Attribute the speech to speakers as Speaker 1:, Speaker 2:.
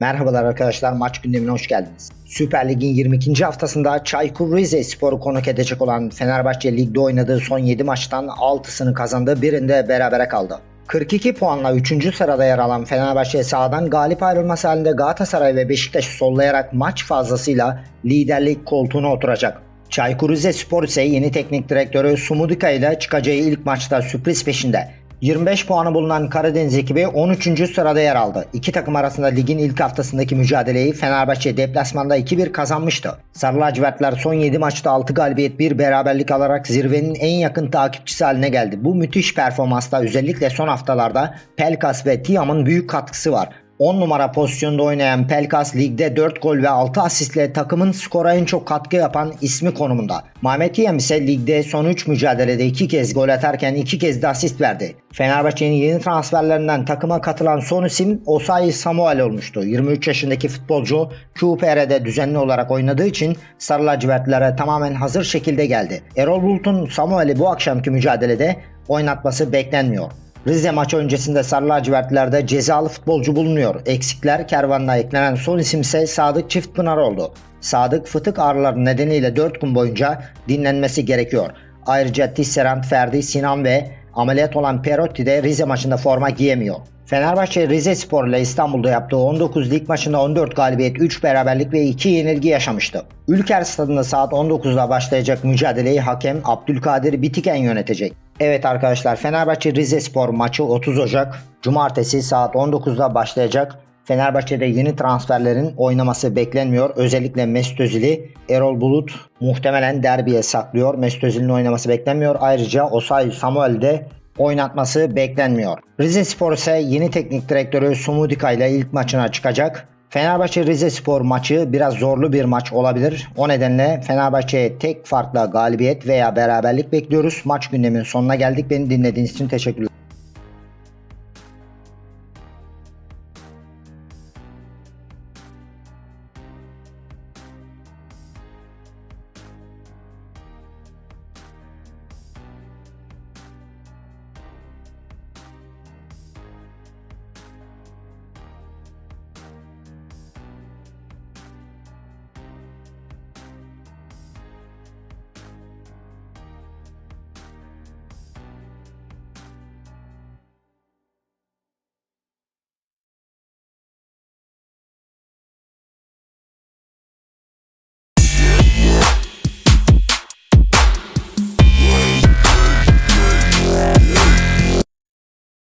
Speaker 1: Merhabalar arkadaşlar maç gündemine hoş geldiniz. Süper Lig'in 22. haftasında Çaykur Rizespor'u konuk edecek olan Fenerbahçe ligde oynadığı son 7 maçtan 6'sını kazandı birinde berabere kaldı. 42 puanla 3. sırada yer alan Fenerbahçe sahadan galip ayrılması halinde Galatasaray ve Beşiktaş'ı sollayarak maç fazlasıyla liderlik koltuğuna oturacak. Çaykur Rizespor ise yeni teknik direktörü Sumudika ile çıkacağı ilk maçta sürpriz peşinde. 25 puanı bulunan Karadeniz ekibi 13. sırada yer aldı. İki takım arasında ligin ilk haftasındaki mücadeleyi Fenerbahçe deplasmanda 2-1 kazanmıştı. Sarı lacivertler son 7 maçta 6 galibiyet 1 beraberlik alarak zirvenin en yakın takipçisi haline geldi. Bu müthiş performansta özellikle son haftalarda Pelkas ve Tiam'ın büyük katkısı var. 10 numara pozisyonda oynayan Pelkas ligde 4 gol ve 6 asistle takımın skora en çok katkı yapan ismi konumunda. Mehmet Yem ise ligde son 3 mücadelede 2 kez gol atarken 2 kez de asist verdi. Fenerbahçe'nin yeni transferlerinden takıma katılan son isim Osayi Samuel olmuştu. 23 yaşındaki futbolcu QPR'de düzenli olarak oynadığı için Sarı lacivertlere tamamen hazır şekilde geldi. Erol Bulut'un Samuel'i bu akşamki mücadelede oynatması beklenmiyor. Rize maçı öncesinde Sarı lacivertlerde cezalı futbolcu bulunuyor. Eksikler kervanına eklenen son isim ise Sadık Çiftpınar oldu. Sadık fıtık ağrıları nedeniyle 4 gün boyunca dinlenmesi gerekiyor. Ayrıca Tisserand, Ferdi, Sinan ve ameliyat olan Perotti de Rize maçında forma giyemiyor. Fenerbahçe Rize Spor ile İstanbul'da yaptığı 19 lig maçında 14 galibiyet, 3 beraberlik ve 2 yenilgi yaşamıştı. Ülker Stadı'nda saat 19'da başlayacak mücadeleyi hakem Abdülkadir Bitiken yönetecek. Evet arkadaşlar Fenerbahçe Rize Spor maçı 30 Ocak Cumartesi saat 19'da başlayacak. Fenerbahçe'de yeni transferlerin oynaması beklenmiyor. Özellikle Mesut Özil'i Erol Bulut muhtemelen derbiye saklıyor. Mesut Özil'in oynaması beklenmiyor. Ayrıca Osayi Samuel de oynatması beklenmiyor. Rize Spor ise yeni teknik direktörü Sumudika ile ilk maçına çıkacak. Fenerbahçe Rize Spor maçı biraz zorlu bir maç olabilir. O nedenle Fenerbahçe'ye tek farkla galibiyet veya beraberlik bekliyoruz. Maç gündemin sonuna geldik. Beni dinlediğiniz için teşekkürler.